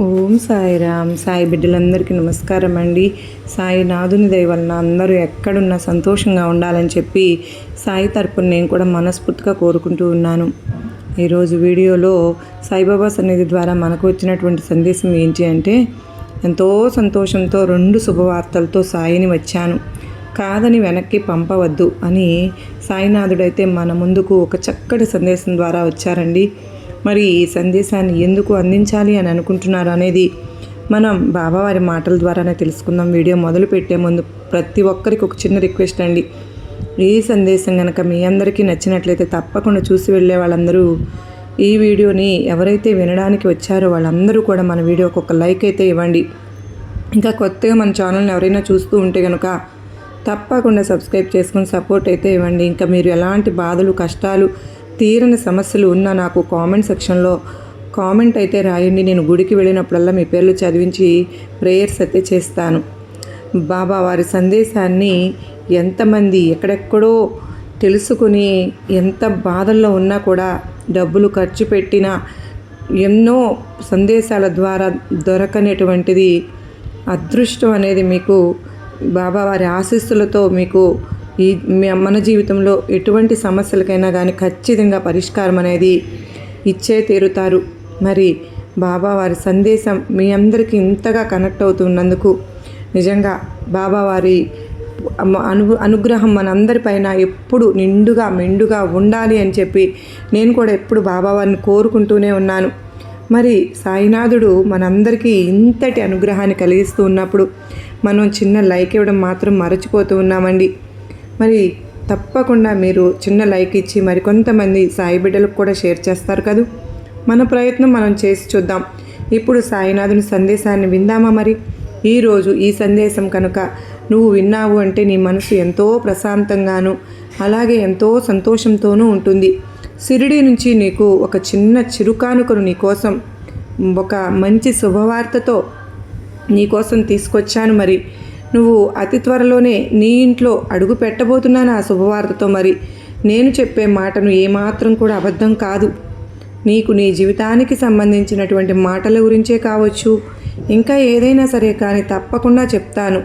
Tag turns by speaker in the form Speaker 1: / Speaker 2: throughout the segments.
Speaker 1: ఓం సాయిరామ్. సాయి బిడ్డలందరికీ నమస్కారం అండి. సాయి నాదుని దయ వలన అందరూ ఎక్కడున్నా సంతోషంగా ఉండాలని చెప్పి సాయి తరపున నేను కూడా మనస్ఫూర్తిగా కోరుకుంటూ ఉన్నాను. ఈరోజు వీడియోలో సాయిబాబా సన్నిధి ద్వారా మనకు వచ్చినటువంటి సందేశం ఏంటి అంటే ఎంతో సంతోషంతో రెండు శుభవార్తలతో సాయిని వచ్చాను. కాదని వెనక్కి పంపవద్దు అని సాయినాథుడైతే మన ముందుకు ఒక చక్కటి సందేశం ద్వారా వచ్చారండి. మరి ఈ సందేశాన్ని ఎందుకు అందించాలి అని అనుకుంటున్నారు అనేది మనం బాబావారి మాటల ద్వారానే తెలుసుకుందాం. వీడియో మొదలు పెట్టే ముందు ప్రతి ఒక్కరికి ఒక చిన్న రిక్వెస్ట్ అండి. ఈ సందేశం కనుక మీ అందరికీ నచ్చినట్లయితే తప్పకుండా చూసి వెళ్ళే వాళ్ళందరూ ఈ వీడియోని ఎవరైతే వినడానికి వచ్చారో వాళ్ళందరూ కూడా మన వీడియోకి ఒక లైక్ అయితే ఇవ్వండి. ఇంకా కొత్తగా మన ఛానల్ని ఎవరైనా చూస్తూ ఉంటే కనుక తప్పకుండా సబ్స్క్రైబ్ చేసుకుని సపోర్ట్ అయితే ఇవ్వండి. ఇంకా మీరు ఎలాంటి బాధలు కష్టాలు తీరని సమస్యలు ఉన్నా నాకు కామెంట్ సెక్షన్లో కామెంట్ అయితే రాయండి. నేను గుడికి వెళ్ళినప్పుడల్లా మీ పేర్లు చదివించి ప్రేయర్స్ అయితే చేస్తాను. బాబా వారి సందేశాన్ని ఎంతమంది ఎక్కడెక్కడో తెలుసుకుని ఎంత బాధల్లో ఉన్నా కూడా డబ్బులు ఖర్చు పెట్టిన ఎన్నో సందేశాల ద్వారా దొరకనేటువంటిది అదృష్టం అనేది మీకు బాబా వారి ఆశీస్సులతో మీకు ఈ మన జీవితంలో ఎటువంటి సమస్యలకైనా కానీ ఖచ్చితంగా పరిష్కారం అనేది ఇచ్చే తీరుతారు. మరి బాబా వారి సందేశం మీ అందరికీ ఇంతగా కనెక్ట్ అవుతున్నందుకు నిజంగా బాబావారి అను అనుగ్రహం మనందరిపైన ఎప్పుడు నిండుగా మెండుగా ఉండాలి అని చెప్పి నేను కూడా ఎప్పుడు బాబావారిని కోరుకుంటూనే ఉన్నాను. మరి సాయినాథుడు మనందరికీ ఇంతటి అనుగ్రహాన్ని కలిగిస్తూ ఉన్నప్పుడు మనం చిన్న లైక్ ఇవ్వడం మాత్రం మరచిపోతూ ఉన్నామండి. మరి తప్పకుండా మీరు చిన్న లైక్ ఇచ్చి మరికొంతమంది సాయి బిడ్డలకు కూడా షేర్ చేస్తారు కదూ? మన ప్రయత్నం మనం చేసి చూద్దాం. ఇప్పుడు సాయినాథుని సందేశాన్ని విందామా మరి? ఈరోజు ఈ సందేశం కనుక నువ్వు విన్నావు అంటే నీ మనసు ఎంతో ప్రశాంతంగాను అలాగే ఎంతో సంతోషంతోనూ ఉంటుంది. సిరిడి నుంచి నీకు ఒక చిన్న చిరుకానుకను నీ కోసం ఒక మంచి శుభవార్తతో నీకోసం తీసుకొచ్చాను మరి. నువ్వు అతి త్వరలోనే నీ ఇంట్లో అడుగు పెట్టబోతున్నాను ఆ శుభవార్తతో మరి? నేను చెప్పే మాటను ఏమాత్రం కూడా అబద్ధం కాదు. నీకు నీ జీవితానికి సంబంధించినటువంటి మాటల గురించే కావచ్చు. ఇంకా ఏదైనా సరే కానీ తప్పకుండా చెప్తాను.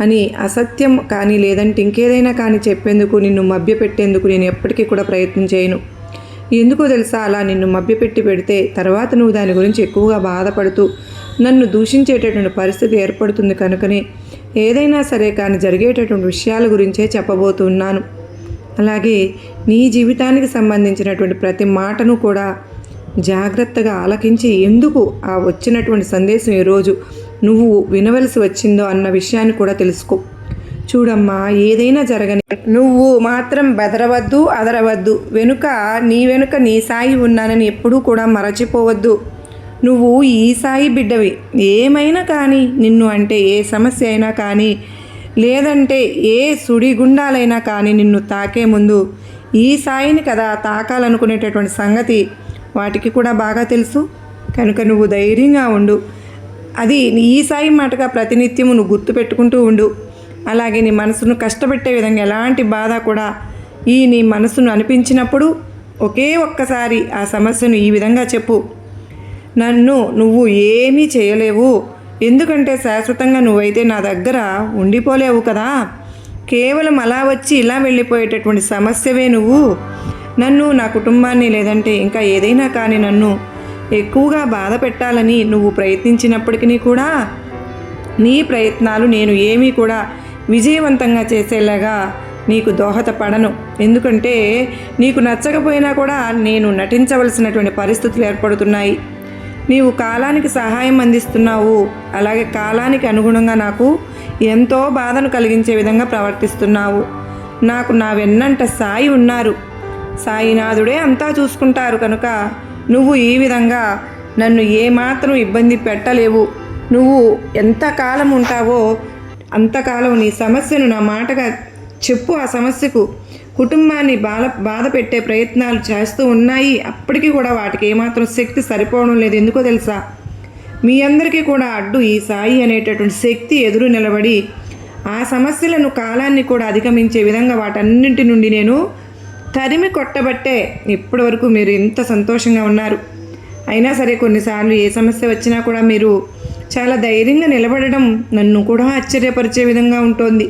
Speaker 1: అని అసత్యం కానీ లేదంటే ఇంకేదైనా కానీ చెప్పేందుకు నిన్ను మభ్యపెట్టేందుకు నేను ఎప్పటికీ కూడా ప్రయత్నం చేయను. ఎందుకో తెలుసా? అలా నిన్ను మభ్యపెట్టి పెడితే తర్వాత నువ్వు దాని గురించి ఎక్కువగా బాధపడుతూ నన్ను దూషించేటటువంటి పరిస్థితి ఏర్పడుతుంది కనుకనే ఏదైనా సరే కానీ జరిగేటటువంటి విషయాల గురించే చెప్పబోతున్నాను. అలాగే నీ జీవితానికి సంబంధించినటువంటి ప్రతి మాటను కూడా జాగ్రత్తగా ఆలకించి ఎందుకు ఆ వచ్చినటువంటి సందేశం ఈరోజు నువ్వు వినవలసి వచ్చిందో అన్న విషయాన్ని కూడా తెలుసుకో. చూడమ్మా ఏదైనా జరగని నువ్వు మాత్రం బెదరవద్దు అదరవద్దు. వెనుక నీ వెనుక నీ సాయి ఉన్నానని ఎప్పుడూ కూడా మరచిపోవద్దు. నువ్వు ఈ సాయి బిడ్డవి. ఏమైనా కానీ నిన్ను అంటే ఏ సమస్య అయినా కానీ లేదంటే ఏ సుడిగుండాలైనా కానీ నిన్ను తాకే ముందు ఈ సాయిని కదా తాకాలనుకునేటటువంటి సంగతి వాటికి కూడా బాగా తెలుసు. కనుక నువ్వు ధైర్యంగా ఉండు. అది ఈ సాయి మాటగా ప్రతినిత్యము నువ్వు గుర్తుపెట్టుకుంటూ ఉండు. అలాగే నీ మనసును కష్టపెట్టే విధంగా ఎలాంటి బాధ కూడా ఈ నీ మనసును అనిపించినప్పుడు ఒకే ఒక్కసారి ఆ సమస్యను ఈ విధంగా చెప్పు. నన్ను నువ్వు ఏమీ చేయలేవు. ఎందుకంటే శాశ్వతంగా నువ్వైతే నా దగ్గర ఉండిపోలేవు కదా. కేవలం అలా వచ్చి ఇలా వెళ్ళిపోయేటటువంటి సమస్యవే నువ్వు. నన్ను నా కుటుంబాన్ని లేదంటే ఇంకా ఏదైనా కానీ నన్ను ఎక్కువగా బాధ పెట్టాలని నువ్వు ప్రయత్నించినప్పటికీ కూడా నీ ప్రయత్నాలు నేను ఏమీ కూడా విజయవంతంగా చేసేలాగా నీకు దోహదపడను. ఎందుకంటే నీకు నచ్చకపోయినా కూడా నేను నటించవలసినటువంటి పరిస్థితులు ఏర్పడుతున్నాయి. నీవు కాలానికి సహాయం అందిస్తున్నావు. అలాగే కాలానికి అనుగుణంగా నాకు ఎంతో బాధను కలిగించే విధంగా ప్రవర్తిస్తున్నావు. నాకు నా వెన్నంట సాయి ఉన్నారు. సాయినాథుడే అంతా చూసుకుంటారు కనుక నువ్వు ఈ విధంగా నన్ను ఏమాత్రం ఇబ్బంది పెట్టలేవు. నువ్వు ఎంతకాలం ఉంటావో అంతకాలం నీ సమస్యను నా మాటగా చెప్పు ఆ సమస్యకు. కుటుంబాన్ని బాధ బాధ పెట్టే ప్రయత్నాలు చేస్తూ ఉన్నాయి. అప్పటికీ కూడా వాటికి ఏమాత్రం శక్తి సరిపోవడం లేదు. ఎందుకో తెలుసా? మీ అందరికీ కూడా అడ్డు ఈ సాయి అనేటటువంటి శక్తి ఎదురు నిలబడి ఆ సమస్యలను కాలాన్ని కూడా అధిగమించే విధంగా వాటన్నింటి నుండి నేను తరిమి కొట్టబట్టే ఇప్పటి వరకు మీరు ఇంత సంతోషంగా ఉన్నారు. అయినా సరే కొన్నిసార్లు ఏ సమస్య వచ్చినా కూడా మీరు చాలా ధైర్యంగా నిలబడడం నన్ను కూడా ఆశ్చర్యపరిచే విధంగా ఉంటుంది.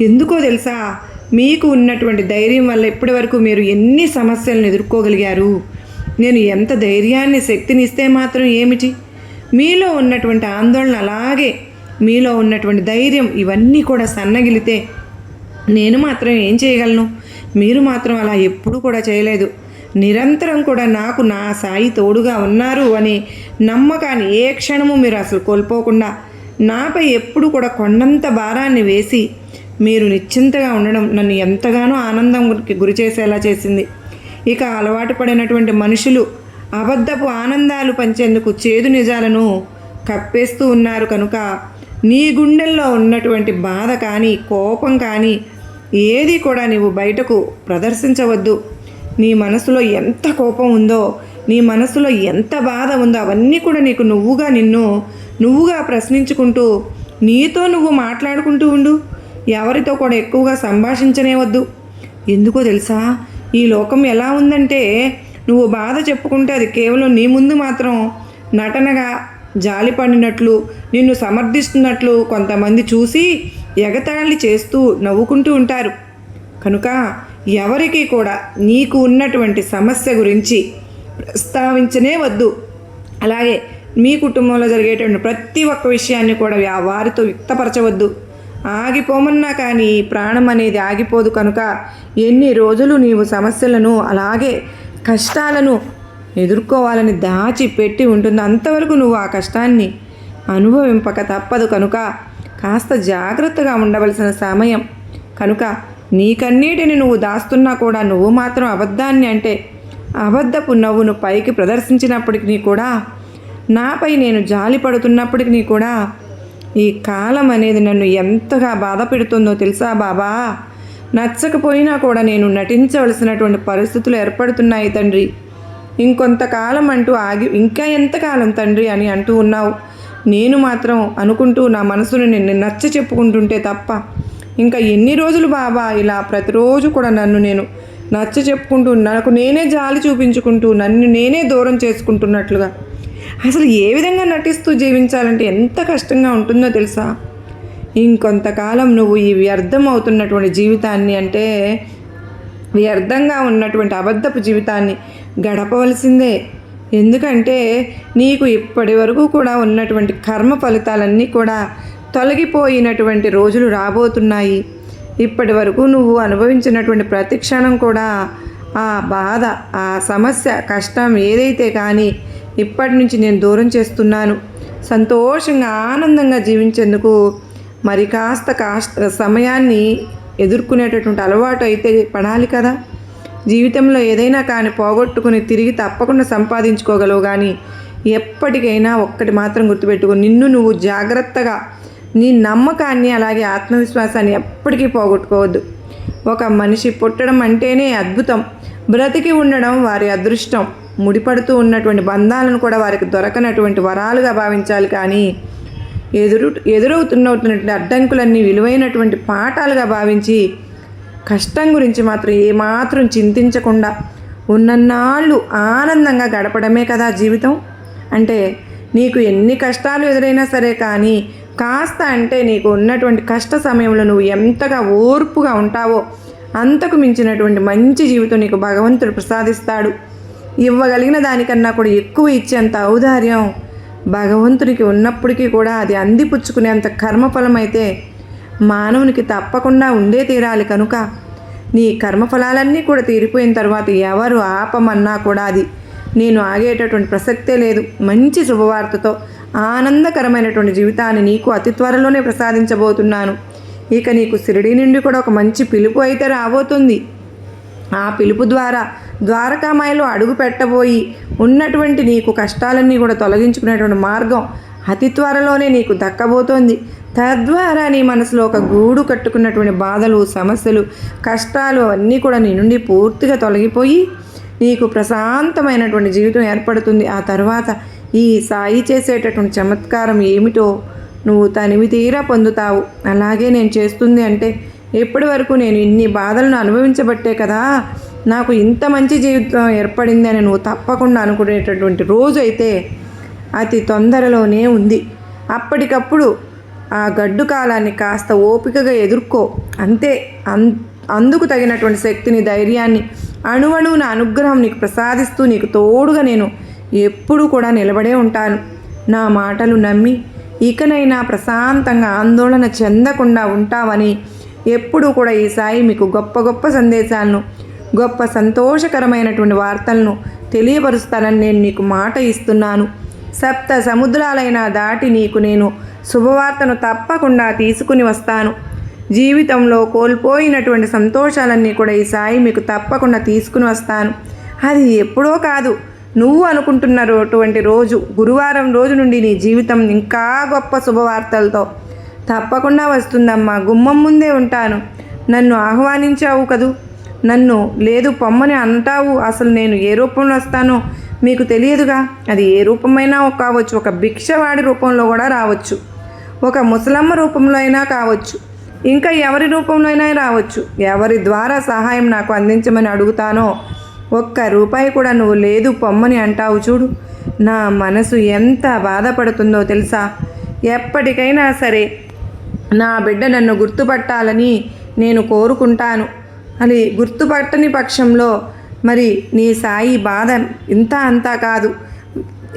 Speaker 1: ఎందుకో తెలుసా? మీకు ఉన్నటువంటి ధైర్యం వల్ల ఇప్పటి వరకు మీరు ఎన్ని సమస్యలను ఎదుర్కోగలిగారు? నేను ఎంత ధైర్యాన్ని శక్తిని ఇస్తే మాత్రం ఏమిటి? మీలో ఉన్నటువంటి ఆందోళన అలాగే మీలో ఉన్నటువంటి ధైర్యం ఇవన్నీ కూడా సన్నగిలితే నేను మాత్రం ఏం చేయగలను? మీరు మాత్రం అలా ఎప్పుడూ కూడా చేయలేదు. నిరంతరం కూడా నాకు నా సాయి తోడుగా ఉన్నారు అని నమ్మకాన్ని ఏ క్షణము మీరు అసలు కోల్పోకుండా నాపై ఎప్పుడు కూడా కొండంత భారాన్ని వేసి మీరు నిశ్చింతగా ఉండడం నన్ను ఎంతగానో ఆనందంకి గురి చేసేలా చేసింది. ఇక అలవాటు పడినటువంటి మనుషులు అబద్ధపు ఆనందాలు పంచేందుకు చేదు నిజాలను కప్పేస్తూ ఉన్నారు కనుక నీ గుండెల్లో ఉన్నటువంటి బాధ కానీ కోపం కానీ ఏది కూడా నీవు బయటకు ప్రదర్శించవద్దు. నీ మనసులో ఎంత కోపం ఉందో నీ మనసులో ఎంత బాధ ఉందో అవన్నీ కూడా నీకు నువ్వుగా నిన్ను నువ్వుగా ప్రశ్నించుకుంటూ నీతో నువ్వు మాట్లాడుకుంటూ ఉండు. ఎవరితో కూడా ఎక్కువగా సంభాషించనే వద్దు ఎందుకో తెలుసా? ఈ లోకం ఎలా ఉందంటే నువ్వు బాధ చెప్పుకుంటే అది కేవలం నీ ముందు మాత్రం నటనగా జాలి పడినట్లు నిన్ను సమర్థిస్తున్నట్లు కొంతమంది చూసి ఎగతాళి చేస్తూ నవ్వుకుంటూ ఉంటారు. కనుక ఎవరికి కూడా నీకు ఉన్నటువంటి సమస్య గురించి ప్రస్తావించనే వద్దు అలాగే మీ కుటుంబంలో జరిగేటువంటి ప్రతి ఒక్క విషయాన్ని కూడా వారితో వ్యక్తపరచవద్దు. ఆగిపోమన్నా కానీ ప్రాణం అనేది ఆగిపోదు కనుక ఎన్ని రోజులు నీవు సమస్యలను అలాగే కష్టాలను ఎదుర్కోవాలని దాచి పెట్టి ఉంటుంది అంతవరకు నువ్వు ఆ కష్టాన్ని అనుభవింపక తప్పదు కనుక కాస్త జాగ్రత్తగా ఉండవలసిన సమయం. కనుక నీకన్నిటిని నువ్వు దాస్తున్నా కూడా నువ్వు మాత్రం అబద్ధాన్ని అంటే అబద్ధపు నవ్వును పైకి ప్రదర్శించినప్పటికీ కూడా నాపై నేను జాలి పడుతున్నప్పటికీ కూడా ఈ కాలం అనేది నన్ను ఎంతగా బాధ పెడుతుందో తెలుసా బాబా? నచ్చకపోయినా కూడా నేను నటించవలసినటువంటి పరిస్థితులు ఏర్పడుతున్నాయి తండ్రి. ఇంకొంతకాలం అంటూ ఆగి ఇంకా ఎంతకాలం తండ్రి అని అంటూ ఉన్నావు? నేను మాత్రం అనుకుంటూ నా మనసును నిన్ను నచ్చ చెప్పుకుంటుంటే తప్ప. ఇంకా ఎన్ని రోజులు బాబా ఇలా ప్రతిరోజు కూడా నన్ను నేను నచ్చ చెప్పుకుంటూ నాకు నేనే జాలి చూపించుకుంటూ నన్ను నేనే దూరం చేసుకుంటున్నట్లుగా అసలు ఏ విధంగా నటిస్తూ జీవించాలంటే ఎంత కష్టంగా ఉంటుందో తెలుసా? ఇంకొంతకాలం నువ్వు ఈ వ్యర్థం అవుతున్నటువంటి జీవితాన్ని అంటే వ్యర్థంగా ఉన్నటువంటి అబద్ధపు జీవితాన్ని గడపవలసిందే. ఎందుకంటే నీకు ఇప్పటి వరకు కూడా ఉన్నటువంటి కర్మ ఫలితాలన్నీ కూడా తొలగిపోయినటువంటి రోజులు రాబోతున్నాయి. ఇప్పటి వరకు నువ్వు అనుభవించినటువంటి ప్రతి క్షణం కూడా ఆ బాధ ఆ సమస్య కష్టం ఏదైతే కానీ ఇప్పటి నుంచి నేను దూరం చేస్తున్నాను. సంతోషంగా ఆనందంగా జీవించేందుకు మరి కాస్త కాస్త సమయాన్ని ఎదుర్కొనేటటువంటి అలవాటు అయితే పడాలి కదా. జీవితంలో ఏదైనా కానీ పోగొట్టుకుని తిరిగి తప్పకుండా సంపాదించుకోగలవు కానీ ఎప్పటికైనా ఒక్కటి మాత్రం గుర్తుపెట్టుకో నిన్ను నువ్వు జాగ్రత్తగా నీ నమ్మకాన్ని అలాగే ఆత్మవిశ్వాసాన్ని ఎప్పటికీ పోగొట్టుకోవద్దు. ఒక మనిషి పుట్టడం అంటేనే అద్భుతం. బ్రతికి ఉండడం వారి అదృష్టం. ముడిపడుతూ ఉన్నటువంటి బంధాలను కూడా వారికి దొరకనటువంటి వరాలుగా భావించాలి కానీ ఎదురు ఎదురవుతున్నటువంటి అడ్డంకులన్నీ విలువైనటువంటి పాఠాలుగా భావించి కష్టం గురించి మాత్రం ఏమాత్రం చింతించకుండా ఉన్నన్నాళ్ళు ఆనందంగా గడపడమే కదా జీవితం. అంటే నీకు ఎన్ని కష్టాలు ఎదురైనా సరే కానీ కాస్త అంటే నీకు ఉన్నటువంటి కష్ట సమయంలో నువ్వు ఎంతగా ఓర్పుగా ఉంటావో అంతకు మించినటువంటి మంచి జీవితం నీకు భగవంతుడు ప్రసాదిస్తాడు. ఇవ్వగలిగిన దానికన్నా కూడా ఎక్కువ ఇచ్చేంత ఔదార్యం భగవంతునికి ఉన్నప్పటికీ కూడా అది అందిపుచ్చుకునేంత కర్మఫలం అయితే మానవునికి తప్పకుండా ఉండే తీరాలి కనుక. నీ కర్మఫలాలన్నీ కూడా తీరిపోయిన తర్వాత ఎవరు ఆపమన్నా కూడా అది నేను ఆగేటటువంటి ప్రసక్తే లేదు. మంచి శుభవార్తతో ఆనందకరమైనటువంటి జీవితాన్ని నీకు అతి త్వరలోనే ప్రసాదించబోతున్నాను. ఇక నీకు సిరిడి నుండి కూడా ఒక మంచి పిలుపు అయితే రాబోతుంది. ఆ పిలుపు ద్వారా ద్వారకామాయలో అడుగు పెట్టబోయి ఉన్నటువంటి నీకు కష్టాలన్నీ కూడా తొలగించుకునేటువంటి మార్గం అతి త్వరలోనే నీకు దక్కబోతోంది. తద్వారా నీ మనసులో ఒక గూడు కట్టుకున్నటువంటి బాధలు సమస్యలు కష్టాలు అవన్నీ కూడా నీ నుండి పూర్తిగా తొలగిపోయి నీకు ప్రశాంతమైనటువంటి జీవితం ఏర్పడుతుంది. ఆ తర్వాత ఈ సాయి చేసేటటువంటి చమత్కారం ఏమిటో నువ్వు తనివి తీరా పొందుతావు. అలాగే నేను చేస్తుంది అంటే ఇప్పటి వరకు నేను ఇన్ని బాధలను అనుభవించబట్టే కదా? నాకు ఇంత మంచి జీవితం ఏర్పడిందని నువ్వు తప్పకుండా అనుకునేటటువంటి రోజు అయితే అతి తొందరలోనే ఉంది. అప్పటికప్పుడు ఆ గడ్డు కాలాన్ని కాస్త ఓపికగా ఎదుర్కో. అంతే. అన్ అందుకు తగినటువంటి శక్తిని ధైర్యాన్ని అణువణువున అనుగ్రహం నీకు ప్రసాదిస్తూ నీకు తోడుగా నేను ఎప్పుడూ కూడా నిలబడే ఉంటాను. నా మాటలు నమ్మి ఇకనైనా ప్రశాంతంగా ఆందోళన చెందకుండా ఉంటావని ఎప్పుడూ కూడా ఈ సాయి మీకు గొప్ప గొప్ప సందేశాలను గొప్ప సంతోషకరమైనటువంటి వార్తలను తెలియపరుస్తానని నేను నీకు మాట ఇస్తున్నాను. సప్త సముద్రాలైన దాటి నీకు నేను శుభవార్తను తప్పకుండా తీసుకుని వస్తాను. జీవితంలో కోల్పోయినటువంటి సంతోషాలన్నీ కూడా ఈ సాయి మీకు తప్పకుండా తీసుకుని వస్తాను. అది ఎప్పుడో కాదు. నువ్వు అనుకుంటున్నటువంటి రోజు గురువారం రోజు నుండి నీ జీవితం ఇంకా గొప్ప శుభవార్తలతో తప్పకుండా వస్తుందమ్మా. గుమ్మం ముందే ఉంటాను. నన్ను ఆహ్వానించావు కదూ? నన్ను లేదు పొమ్మని అంటావు అసలు నేను ఏ రూపంలో వస్తానో మీకు తెలియదుగా. అది ఏ రూపమైనా కావచ్చు ఒక భిక్షవాడి రూపంలో కూడా రావచ్చు. ఒక ముసలమ్మ రూపంలో అయినా కావచ్చు. ఇంకా ఎవరి రూపంలో అయినా రావచ్చు. ఎవరి ద్వారా సహాయం నాకు అందించమని అడుగుతానో ఒక్క రూపాయి కూడా నువ్వు లేదు పొమ్మని అంటావు చూడు. నా మనసు ఎంత బాధపడుతుందో తెలుసా? ఎప్పటికైనా సరే నా బిడ్డ నన్ను గుర్తుపట్టాలని నేను కోరుకుంటాను. అది గుర్తుపట్టని పక్షంలో మరి నీ సాయి బాధ ఇంత అంతా కాదు.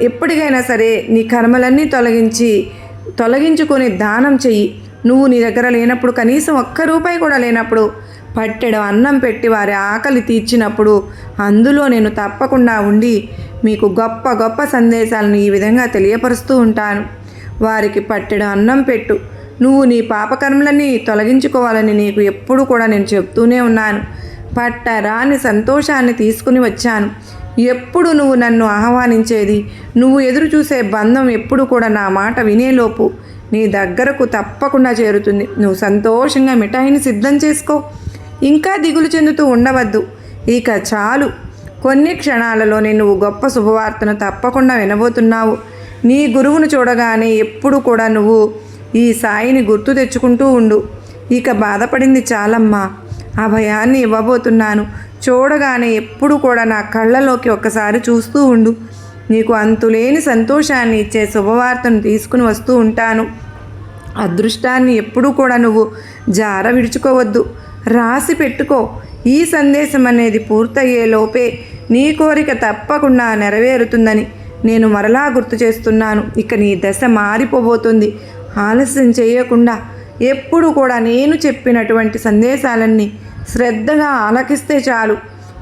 Speaker 1: ఎప్పటికైనా సరే నీ కర్మలన్నీ తొలగించి తొలగించుకొని దానం చెయ్యి. నువ్వు నీ దగ్గర లేనప్పుడు కనీసం ఒక్క రూపాయి కూడా లేనప్పుడు పట్టెడు అన్నం పెట్టి వారి ఆకలి తీర్చినప్పుడు అందులో నేను తప్పకుండా ఉండి మీకు గొప్ప గొప్ప సందేశాలను ఈ విధంగా తెలియపరుస్తూ ఉంటాను. వారికి పట్టెడు అన్నం పెట్టు. నువ్వు నీ పాపకర్మలన్నీ తొలగించుకోవాలని నీకు ఎప్పుడు కూడా నేను చెప్తూనే ఉన్నాను. పట్టరాని సంతోషాన్ని తీసుకుని వచ్చాను. ఎప్పుడు నువ్వు నన్ను ఆహ్వానించేది? నువ్వు ఎదురు చూసే బంధం ఎప్పుడు కూడా నా మాట వినేలోపు నీ దగ్గరకు తప్పకుండా చేరుతుంది. నువ్వు సంతోషంగా మిఠాయిని సిద్ధం చేసుకో. ఇంకా దిగులు చెందుతూ ఉండవద్దు. ఇక చాలు. కొన్ని క్షణాలలోనే నువ్వు గొప్ప శుభవార్తను తప్పకుండా వినబోతున్నావు. నీ గురువును చూడగానే ఎప్పుడు కూడా నువ్వు ఈ సాయిని గుర్తు తెచ్చుకుంటూ ఉండు. ఇక బాధపడింది చాలమ్మా. ఆ భయాన్ని ఇవ్వబోతున్నాను. చూడగానే ఎప్పుడు కూడా నా కళ్ళలోకి ఒక్కసారి చూస్తూ ఉండు. నీకు అంతులేని సంతోషాన్ని ఇచ్చే శుభవార్తను తీసుకుని వస్తూ ఉంటాను. అదృష్టాన్ని ఎప్పుడూ కూడా నువ్వు జార విడుచుకోవద్దు. రాసి పెట్టుకో. ఈ సందేశం అనేది పూర్తయ్యే లోపే నీ కోరిక తప్పకుండా నెరవేరుతుందని నేను మరలా గుర్తు చేస్తున్నాను. ఇక నీ దశ మారిపోబోతుంది. ఆలస్యం చేయకుండా ఎప్పుడు కూడా నేను చెప్పినటువంటి సందేశాలన్నీ శ్రద్ధగా ఆలకిస్తే చాలు.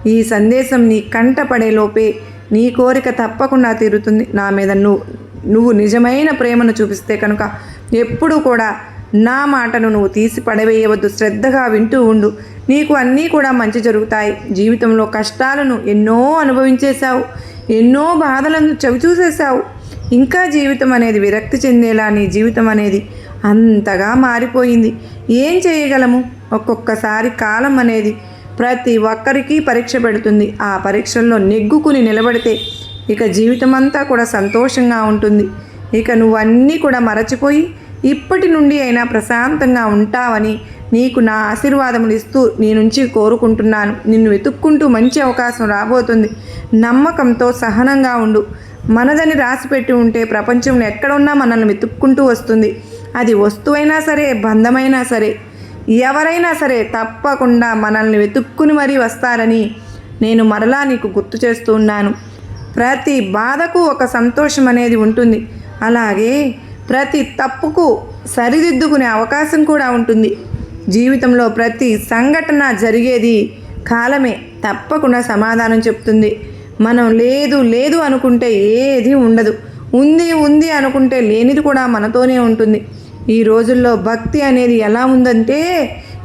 Speaker 1: ఈ సందేశం నీ కంటపడేలోపే లోపే నీ కోరిక తప్పకుండా తీరుతుంది. నా మీద నువ్వు నువ్వు నిజమైన ప్రేమను చూపిస్తే కనుక ఎప్పుడు కూడా నా మాటను నువ్వు తీసి పడవేయవద్దు. శ్రద్ధగా వింటూ ఉండు. నీకు అన్నీ కూడా మంచి జరుగుతాయి. జీవితంలో కష్టాలను ఎన్నో అనుభవించేశావు. ఎన్నో బాధలను చవి చూసేశావు ఇంకా జీవితం అనేది విరక్తి చెందేలా నీ జీవితం అనేది అంతగా మారిపోయింది. ఏం చేయగలము? ఒక్కొక్కసారి కాలం అనేది ప్రతి ఒక్కరికి పరీక్ష పెడుతుంది. ఆ పరీక్షల్లో నెగ్గుకుని నిలబడితే ఇక జీవితం అంతా కూడా సంతోషంగా ఉంటుంది. ఇక నువ్వన్నీ కూడా మరచిపోయి ఇప్పటి నుండి అయినా ప్రశాంతంగా ఉంటావని నీకు నా ఆశీర్వాదములు ఇస్తూ నీ నుంచి కోరుకుంటున్నాను. నిన్ను వెతుక్కుంటూ మంచి అవకాశం రాబోతుంది. నమ్మకంతో సహనంగా ఉండు. మనదని రాసిపెట్టి ఉంటే ప్రపంచంలో ఎక్కడున్నా మనల్ని వెతుక్కుంటూ వస్తుంది. అది వస్తువైనా సరే బంధమైనా సరే ఎవరైనా సరే తప్పకుండా మనల్ని వెతుక్కుని మరీ వస్తారని నేను మరలా నీకు గుర్తు చేస్తున్నాను ప్రతి బాధకు ఒక సంతోషం అనేది ఉంటుంది. అలాగే ప్రతి తప్పుకు సరిదిద్దుకునే అవకాశం కూడా ఉంటుంది. జీవితంలో ప్రతి సంఘటన జరిగేది కాలమే తప్పకుండా సమాధానం చెప్తుంది. మనం లేదు లేదు అనుకుంటే ఏది ఉండదు. ఉంది ఉంది అనుకుంటే లేనిది కూడా మనతోనే ఉంటుంది. ఈ రోజుల్లో భక్తి అనేది ఎలా ఉందంటే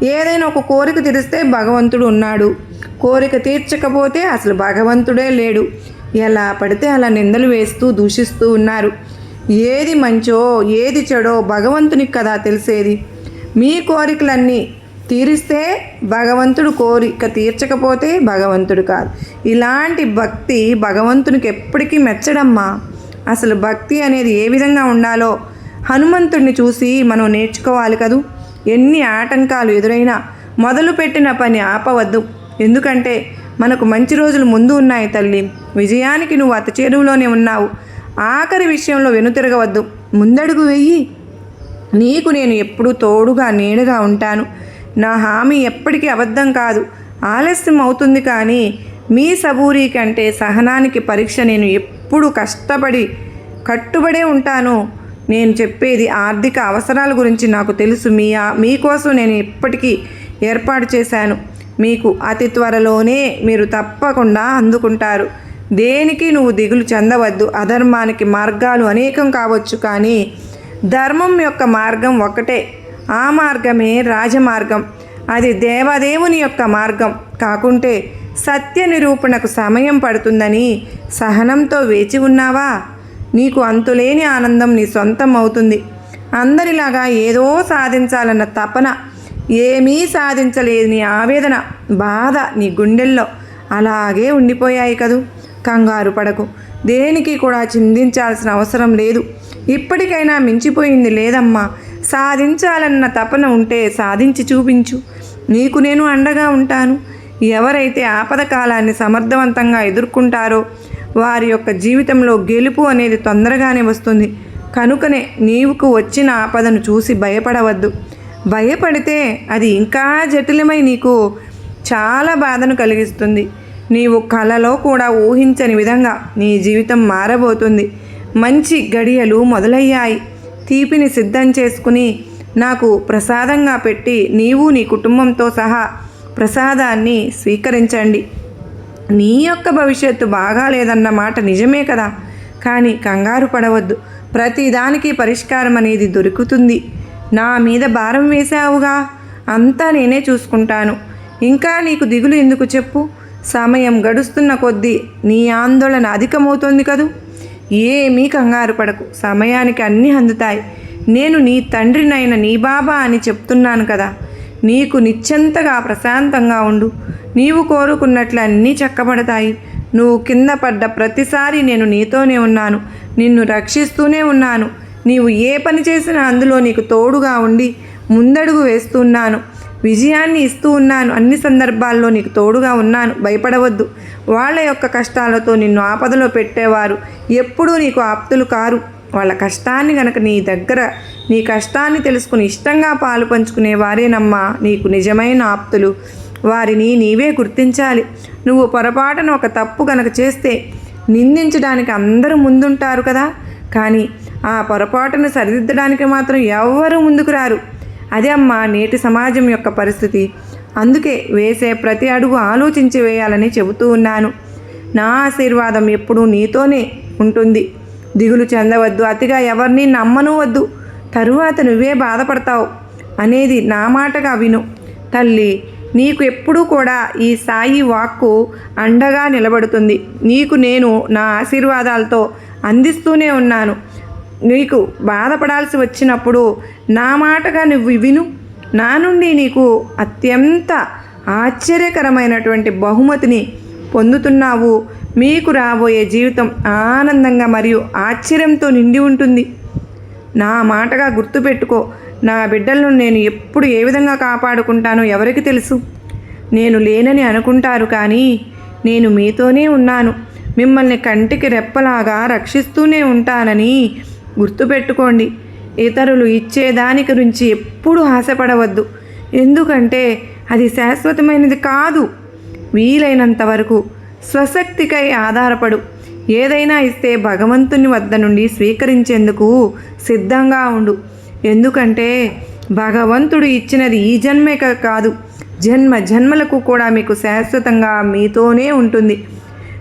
Speaker 1: ఏదైనా ఒక కోరిక తీరిస్తే భగవంతుడు ఉన్నాడు. కోరిక తీర్చకపోతే అసలు భగవంతుడే లేడు. ఎలా పడితే అలా నిందలు వేస్తూ దూషిస్తూ ఉన్నారు. ఏది మంచో ఏది చెడో భగవంతునికి కదా తెలిసేది. మీ కోరికలన్నీ తీరిస్తే భగవంతుడు కోరిక తీర్చకపోతే భగవంతుడు కాదు. ఇలాంటి భక్తి భగవంతునికి ఎప్పటికీ మెచ్చడమ్మా. అసలు భక్తి అనేది ఏ విధంగా ఉండాలో హనుమంతుడిని చూసి మనం నేర్చుకోవాలి కదూ. ఎన్ని ఆటంకాలు ఎదురైనా మొదలుపెట్టిన పని ఆపవద్దు. ఎందుకంటే మనకు మంచి రోజులు ముందు ఉన్నాయి తల్లి. విజయానికి నువ్వు అత చేరువులోనే ఉన్నావు. ఆఖరి విషయంలో వెనుతిరగవద్దు. ముందడుగు వెయ్యి నీకు నేను ఎప్పుడూ తోడుగా నీడగా ఉంటాను. నా హామీ ఎప్పటికీ అబద్ధం కాదు. ఆలస్యం అవుతుంది కానీ మీ సబూరీ కంటే సహనానికి పరీక్ష నేను ఎప్పుడు కష్టపడి కట్టుబడే ఉంటాను. నేను చెప్పేది ఆర్థిక అవసరాల గురించి నాకు తెలుసు. మీ మీకోసం నేను ఇప్పటికీ ఏర్పాటు చేశాను. మీకు అతి త్వరలోనే మీరు తప్పకుండా అందుకుంటారు. దేనికి నువ్వు దిగులు చెందవద్దు. అధర్మానికి మార్గాలు అనేకం కావచ్చు కానీ ధర్మం యొక్క మార్గం ఒకటే. ఆ మార్గమే రాజమార్గం. అది దేవదేవుని యొక్క మార్గం. కాకుంటే సత్య నిరూపణకు సమయం పడుతుందని సహనంతో వేచి ఉన్నావా? నీకు అంతులేని ఆనందం నీ సొంతం అవుతుంది. అందరిలాగా ఏదో సాధించాలన్న తపన ఏమీ సాధించలేని ఆవేదన బాధ నీ గుండెల్లో అలాగే ఉండిపోయాయి కదూ. కంగారు పడకు. దేనికి కూడా చిందించాల్సిన అవసరం లేదు. ఇప్పటికైనా మించిపోయింది లేదమ్మా. సాధించాలన్న తపన ఉంటే సాధించి చూపించు. నీకు నేను అండగా ఉంటాను. ఎవరైతే ఆపద కాలాన్ని సమర్థవంతంగా ఎదుర్కొంటారో వారి యొక్క జీవితంలో గెలుపు అనేది తొందరగానే వస్తుంది. కనుకనే నీవుకు వచ్చిన ఆపదను చూసి భయపడవద్దు. భయపడితే అది ఇంకా జటిలమై నీకు చాలా బాధను కలిగిస్తుంది. నీవు కలలో కూడా ఊహించని విధంగా నీ జీవితం మారబోతుంది. మంచి గడియలు మొదలయ్యాయి. తీపిని సిద్ధం చేసుకుని నాకు ప్రసాదంగా పెట్టి నీవు నీ కుటుంబంతో సహా ప్రసాదాన్ని స్వీకరించండి. నీ యొక్క భవిష్యత్తు బాగాలేదన్న మాట నిజమే కదా? కానీ కంగారు పడవద్దు. ప్రతిదానికి పరిష్కారం అనేది దొరుకుతుంది. నా మీద భారం వేశావుగా? అంతా నేనే చూసుకుంటాను. ఇంకా నీకు దిగులు ఎందుకు చెప్పు? సమయం గడుస్తున్న కొద్దీ నీ ఆందోళన అధికమవుతోంది కదూ? ఏమీ కంగారు పడకు. సమయానికి అన్నీ అందుతాయి. నేను నీ తండ్రినైన నీ బాబా అని చెప్తున్నాను కదా. నీకు నిశ్చంతగా ప్రశాంతంగా ఉండు. నీవు కోరుకున్నట్లు అన్నీ చక్కబడతాయి. నువ్వు కింద పడ్డ ప్రతిసారి నేను నీతోనే ఉన్నాను. నిన్ను రక్షిస్తూనే ఉన్నాను. నీవు ఏ పని చేసినా అందులో నీకు తోడుగా ఉండి ముందడుగు వేస్తున్నాను. విజయాన్ని ఇస్తూ ఉన్నాను. అన్ని సందర్భాల్లో నీకు తోడుగా ఉన్నాను. భయపడవద్దు. వాళ్ళ యొక్క కష్టాలతో నిన్ను ఆపదలో పెట్టేవారు. ఎప్పుడూ నీకు ఆప్తులు కారు. వాళ్ళ కష్టాన్ని గనక నీ దగ్గర నీ కష్టాన్ని తెలుసుకుని ఇష్టంగా పాలు పంచుకునే వారేనమ్మా. నీకు నిజమైన ఆప్తులు. వారిని నీవే గుర్తించాలి. నువ్వు పొరపాటున ఒక తప్పు గనక చేస్తే నిందించడానికి అందరూ ముందుంటారు కదా. కానీ ఆ పొరపాటును సరిదిద్దడానికి మాత్రం ఎవ్వరూ ముందుకు రారు. అదే అమ్మా నేటి సమాజం యొక్క పరిస్థితి. అందుకే వేసే ప్రతి అడుగు ఆలోచించి వేయాలని చెబుతూ ఉన్నాను. నా ఆశీర్వాదం ఎప్పుడూ నీతోనే ఉంటుంది. దిగులు చెందవద్దు అతిగా ఎవరిని నమ్మను వద్దు తరువాత నువ్వే బాధపడతావు అనేది నా మాటగా విను. తల్లి నీకు ఎప్పుడూ కూడా ఈ సాయి వాక్కు అండగా నిలబడుతుంది. నీకు నేను నా ఆశీర్వాదాలతో అందిస్తూనే ఉన్నాను. నీకు బాధపడాల్సి వచ్చినప్పుడు నా మాటగా నువ్వు విను. నా నుండి నీకు అత్యంత ఆశ్చర్యకరమైనటువంటి బహుమతిని పొందుతున్నావు. మీకు రాబోయే జీవితం ఆనందంగా మరియు ఆశ్చర్యంతో నిండి ఉంటుంది. నా మాటగా గుర్తుపెట్టుకో. నా బిడ్డలను నేను ఎప్పుడు ఏ విధంగా కాపాడుకుంటానో ఎవరికి తెలుసు? నేను లేనని అనుకుంటారు కానీ నేను మీతోనే ఉన్నాను. మిమ్మల్ని కంటికి రెప్పలాగా రక్షిస్తూనే ఉంటానని గుర్తుపెట్టుకోండి. ఇతరులు ఇచ్చే దాని గురించి ఎప్పుడూ ఆశపడవద్దు. ఎందుకంటే అది శాశ్వతమైనది కాదు. వీలైనంత వరకు స్వశక్తికై ఆధారపడు. ఏదైనా ఇస్తే భగవంతుని వద్ద నుండి స్వీకరించేందుకు సిద్ధంగా ఉండు. ఎందుకంటే భగవంతుడు ఇచ్చినది ఈ జన్మే కాదు. జన్మ జన్మలకు కూడా మీకు శాశ్వతంగా మీతోనే ఉంటుంది.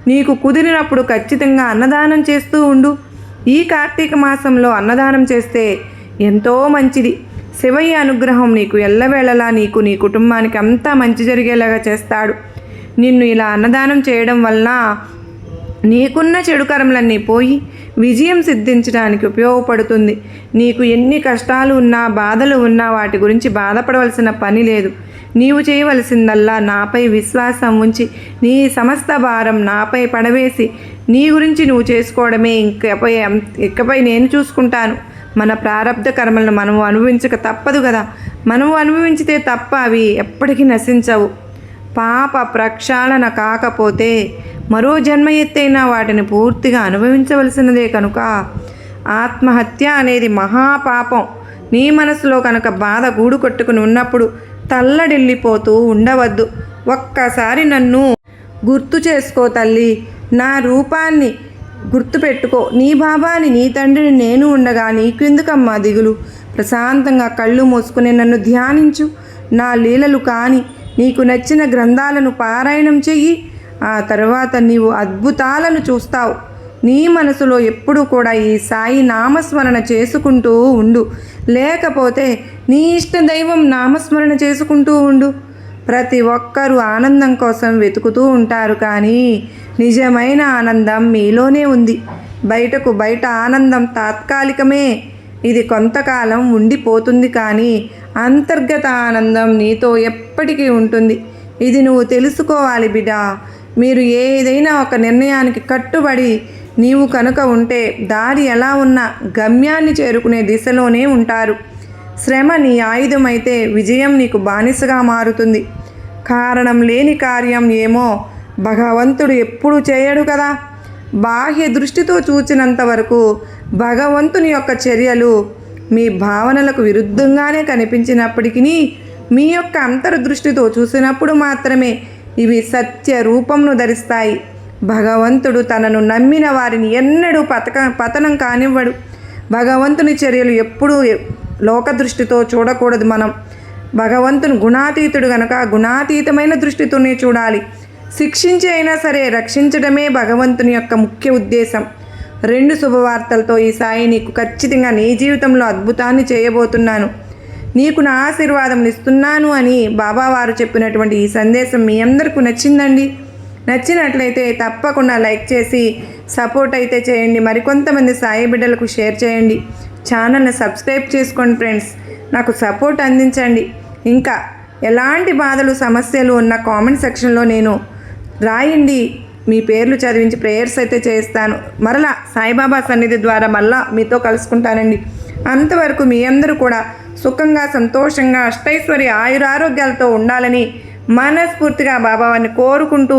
Speaker 1: నీకు కుదిరినప్పుడు ఖచ్చితంగా అన్నదానం చేస్తూ ఉండు. ఈ కార్తీక మాసంలో అన్నదానం చేస్తే ఎంతో మంచిది. శివయ్య అనుగ్రహం నీకు ఎల్లవేళలా నీకు నీ కుటుంబానికి అంతా మంచి జరిగేలాగా చేస్తాడు. నిన్ను ఇలా అన్నదానం చేయడం వలన నీకున్న చెడుకరములన్నీ పోయి విజయం సిద్ధించడానికి ఉపయోగపడుతుంది. నీకు ఎన్ని కష్టాలు ఉన్నా బాధలు ఉన్నా వాటి గురించి బాధపడవలసిన పని లేదు. నీవు చేయవలసిందల్లా నాపై విశ్వాసం ఉంచి నీ సమస్త భారం నాపై పడవేసి నీ గురించి నువ్వు చేసుకోవడమే ఇంకపై ఇకపై నేను చూసుకుంటాను. మన ప్రారంధ కర్మలను మనము అనుభవించక తప్పదు కదా. మనము అనుభవించితే తప్ప అవి ఎప్పటికీ నశించవు. పాప ప్రక్షాళన కాకపోతే మరో జన్మ ఎత్తైనా వాటిని పూర్తిగా అనుభవించవలసినదే కనుక ఆత్మహత్య అనేది మహాపాపం. నీ మనసులో కనుక బాధ గూడు కొట్టుకుని ఉన్నప్పుడు తల్లడిల్లిపోతూ ఉండవద్దు. ఒక్కసారి నన్ను గుర్తు చేసుకో తల్లి. నా రూపాన్ని గుర్తుపెట్టుకో. నీ బాబాని నీ తండ్రిని నేను ఉండగా నీకెందుకమ్మా దిగులు? ప్రశాంతంగా కళ్ళు మూసుకుని నన్ను ధ్యానించు. నా లీలలు కాని నీకు నచ్చిన గ్రంథాలను పారాయణం చెయ్యి. ఆ తర్వాత నీవు అద్భుతాలను చూస్తావు. నీ మనసులో ఎప్పుడూ కూడా ఈ సాయి నామస్మరణ చేసుకుంటూ ఉండు. లేకపోతే నీ ఇష్ట దైవం నామస్మరణ చేసుకుంటూ ఉండు. ప్రతి ఒక్కరూ ఆనందం కోసం వెతుకుతూ ఉంటారు కానీ నిజమైన ఆనందం మీలోనే ఉంది. బయటకు బయట ఆనందం తాత్కాలికమే. ఇది కొంతకాలం ఉండిపోతుంది కానీ అంతర్గత ఆనందం నీతో ఎప్పటికీ ఉంటుంది. ఇది నువ్వు తెలుసుకోవాలి బిడ్డ. మీరు ఏదైనా ఒక నిర్ణయానికి కట్టుబడి నీవు కనుక ఉంటే దారి ఎలా ఉన్నా గమ్యాన్ని చేరుకునే దిశలోనే ఉంటారు. శ్రమ నీ ఆయుధమైతే విజయం నీకు బానిసగా మారుతుంది. కారణం లేని కార్యం ఏమో భగవంతుడు ఎప్పుడు చేయడు కదా. బాహ్య దృష్టితో చూచినంత వరకు భగవంతుని యొక్క చర్యలు మీ భావనలకు విరుద్ధంగానే కనిపించినప్పటికీ మీ యొక్క అంతర్దృష్టితో చూసినప్పుడు మాత్రమే ఇవి సత్య రూపంను ధరిస్తాయి. భగవంతుడు తనను నమ్మిన వారిని ఎన్నడూ పతక పతనం కానివ్వడు. భగవంతుని చర్యలు ఎప్పుడూ లోక దృష్టితో చూడకూడదు మనం. భగవంతుని గుణాతీతుడు గనక గుణాతీతమైన దృష్టితోనే చూడాలి. శిక్షించి అయినా సరే రక్షించడమే భగవంతుని యొక్క ముఖ్య ఉద్దేశం. రెండు శుభవార్తలతో ఈ సాయి నీకు ఖచ్చితంగా నీ జీవితంలో అద్భుతాన్ని చేయబోతున్నాను. నీకు నా ఆశీర్వాదం ఇస్తున్నాను అని బాబావారు చెప్పినటువంటి ఈ సందేశం మీ అందరికీ నచ్చిందండి. నచ్చినట్లయితే తప్పకుండా లైక్ చేసి సపోర్ట్ అయితే చేయండి. మరికొంతమంది సాయి బిడ్డలకు షేర్ చేయండి. ఛానల్ని సబ్స్క్రైబ్ చేసుకోండి ఫ్రెండ్స్. నాకు సపోర్ట్ అందించండి. ఇంకా ఎలాంటి బాధలు సమస్యలు ఉన్న కామెంట్ సెక్షన్లో నేను రాయండి. మీ పేర్లు చదివించి ప్రేయర్స్ అయితే చేస్తాను. మరలా సాయిబాబా సన్నిధి ద్వారా మళ్ళా మీతో కలుసుకుంటానండి. అంతవరకు మీ అందరూ కూడా సుఖంగా సంతోషంగా అష్టైశ్వర్య ఆయురారోగ్యాలతో ఉండాలని మనస్ఫూర్తిగా బాబావాన్ని కోరుకుంటూ